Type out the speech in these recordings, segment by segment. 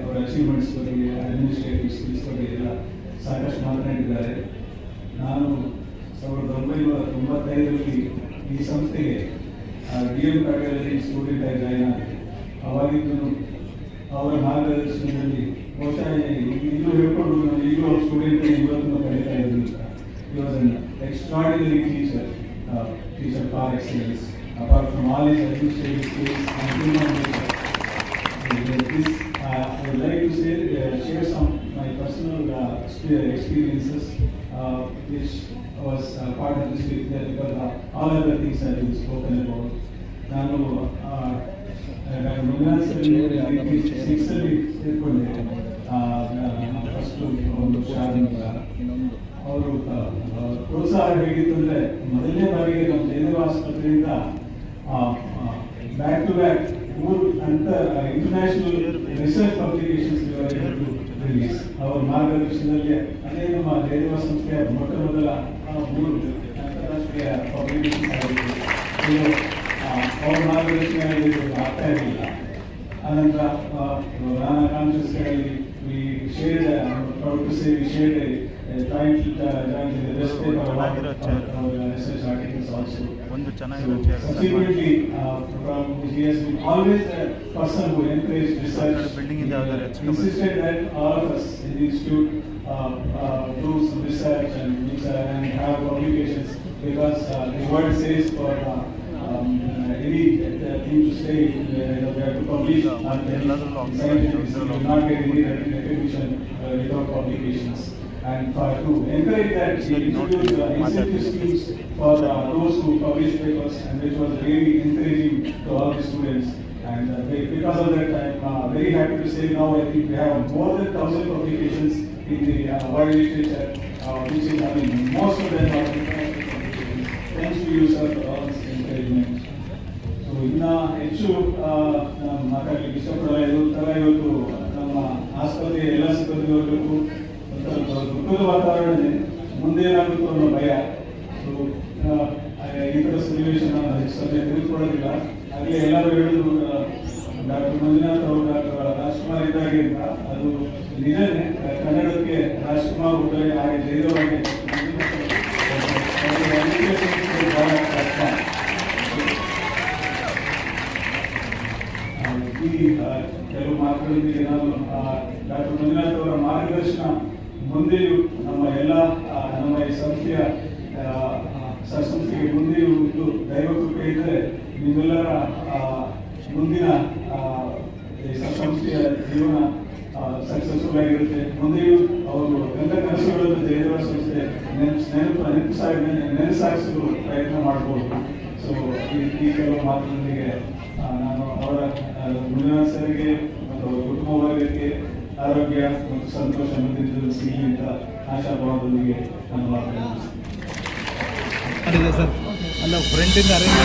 ಅವರ ಅಚೀವ್ಮೆಂಟ್ಸ್ ಬಗ್ಗೆ administrative skills ಬಗ್ಗೆ ಎಲ್ಲ ಸಾಕಷ್ಟು ಮಾತನಾಡಿದ್ದಾರೆ. ನಾನು ಸಾವಿರದ ಒಂಬೈನೂರ ತೊಂಬತ್ತೈದರಲ್ಲಿ ಈ ಸಂಸ್ಥೆಗೆ ಡಿ ಎಂ ಕಾಟೇಲಲ್ಲಿ ಸ್ಟೂಡೆಂಟ್ ಆಗಿ ಜಾಯ್ನ್ ಆಗಿದೆ ಅವಾಗಿದ್ದು ಅವರ ಮಾರ್ಗದರ್ಶನದಲ್ಲಿ ಪ್ರೋತ್ಸಾಹನೆ ಇನ್ನೂ ಹೇಳ್ಕೊಂಡು ನಾನು ಈಗಲೂ ಸ್ಟೂಡೆಂಟ್ ಇವತ್ತು ಕಲಿತಾ ಇದ್ದೀನಿ. ಇವತ್ತನ್ನು extraordinary teacher teacher for excellence apart from all is administrative skills and human uh, I would like to say, uh, share some my personal uh, experiences, uh, which was uh, part of this week that because uh, all other things have been spoken about. ನಾನು ನಾನು Manjunath sir six ಅಲ್ಲಿ ಸೇರ್ಕೊಂಡೆ first ಒಂದು ಶಾಲೆಯಿಂದ ಅವರು ಪ್ರೋತ್ಸಾಹ ಹೇಗಿತ್ತು ಅಂದರೆ ಮೊದಲನೇ ಬಾರಿಗೆ ನಮ್ಮ ಜೈನ ಆಸ್ಪತ್ರೆಯಿಂದ ಬ್ಯಾಕ್ ಟು ಬ್ಯಾಕ್ ಅಂತ ಇಂಟರ್ನ್ಯಾಷನಲ್ ರಿಸರ್ಚ್ ಪಬ್ಲಿಕೇಶನ್ಸ್ ರಿಲೀಸ್ ಅವರ ಮಾರ್ಗದರ್ಶನದಲ್ಲಿ ಅದೇ ನಮ್ಮ ಜಯದೇವ ಸಂಸ್ಥೆಯ ಮೊಟ್ಟ ಮೊದಲ ಮೂರು ಅಂತಾರಾಷ್ಟ್ರೀಯ ಪಬ್ಲಿಕೇಶನ್ಸ್ ಆಗಿತ್ತು ಅವರ ಇದು ಆಗ್ತಾ ಇರಲಿಲ್ಲ. ಅನಂತರ ನಾನಾ ಕಾನ್ಫರೆನ್ಸ್ಗಳಲ್ಲಿ ಈ ವಿಷಯದ uh, ವಿಷಯದಲ್ಲಿ trying to uh, uh, uh, from he always a person who encouraged research. Insisted that all of us institute uh, research and, have publications because the word says for um, any thing to say, have to publish, and scientists not get any recognition without publications And for to encourage that, he ಸರಿ, ನೋಡಿ, introduced uh, incentive ಮಾತಾಡ್ತೀನಿ. schemes for uh, those who publish papers and which was really encouraging to all the students. And uh, be- because of that, I'm uh, very happy to say now I think we have more than thousand publications in the uh, world literature, uh, which is, I mean, most of them are international publications. Thanks to you, sir, for all this encouragement. So ಇನ್ನ ಹೆಚ್ಚು ಆ, ನಾನು ಮಾತಾಡ್ಲಿಕ್ಕೆ ಇಷ್ಟಪಡಲ್ಲ ಇದು ತರ ಇವತ್ತು ನಮ್ಮ ಆಸ್ಪತ್ರೆಯ ಎಲ್ಲ ಸಿಬ್ಬಂದಿವರೆಗೂ ಒಂಥರ ದುಃಖದ ವಾತಾವರಣ ಮುಂದೆ ಏನಾಗುತ್ತೆ ಅನ್ನೋ ಭಯ ಈ ಥರ ಸನ್ನಿವೇಶನ ಸದ್ಯ ಹೆಚ್ಚು ಅಲ್ಲಿ ಎಲ್ಲರೂ ಹೇಳಿದ್ರು ಡಾಕ್ಟರ್ ಮಂಜುನಾಥ್ ಅವರು ಡಾಕ್ಟರ್ ರಾಜ್ಕುಮಾರ್ ಇದ್ದಾಗೆ ಅಂತ. ಅದು ನಿಜನೇ, ಕನ್ನಡಕ್ಕೆ ರಾಜ್ಕುಮಾರ್ ಉದಯ ಹಾಗೆ ಧೈರ್ಯವಾಗಿ ಕೆಲವು ಮಾತುಗಳಲ್ಲಿ ನಾನು ಡಾಕ್ಟರ್ ಮಂಜುನಾಥ್ ಅವರ ಮಾರ್ಗದರ್ಶನ ಮುಂದೆಯೂ ನಮ್ಮ ಎಲ್ಲ ನಮ್ಮ ಈ ಸಂಸ್ಥೆಯ ಸಂಸ್ಥೆಗೆ ಮುಂದೆಯೂ ಇದ್ದು ದೈವ ಕೃಪೆ ಇದ್ದರೆ ನಿಮ್ಮೆಲ್ಲರ ಮುಂದಿನ ಈ ಸಂಸ್ಥೆಯ ಜೀವನ ಸಕ್ಸಸ್ಫುಲ್ ಆಗಿರುತ್ತೆ ಮುಂದೆಯೂ ಅವರು ಎಲ್ಲ ಕನಸುಗಳನ್ನು ಜಯದೇವ ಸಂಸ್ಥೆ ನೆನಪು ನೆನಪು ನೆನಪಿಸಾಗ ನೆನಸಾಗಿಸಲು ಪ್ರಯತ್ನ ಮಾಡ್ಬೋದು. ಸೊ ಈ ಈ ಕೆಲವು ಮಾತಿನೊಂದಿಗೆ ನಾನು ಅವರ ಮುಂದಿನ ಸರಿಗೆ ಸರ್ಗೆ ಮತ್ತು ಕುಟುಂಬ ವರ್ಗಕ್ಕೆ ಆರೋಗ್ಯ ಮತ್ತು ಸಂತೋಷ ಮುಂದಿನ ಸಿಗಲಿ ಅಂತ ಆಶಾಭಾವದೊಂದಿಗೆ ನಾನು ಮಾತನಾಡಿದ್ದೇನೆ ಮಾಡಿದೆ ಸರ್ ಅಲ್ಲ ಫ್ರೆಂಡಿಂದ ಅರೇಂಜ್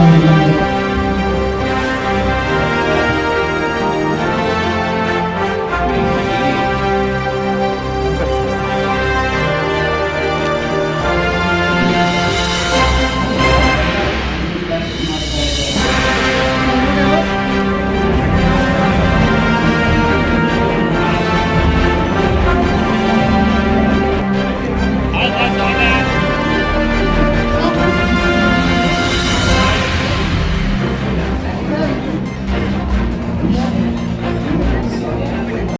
Amen.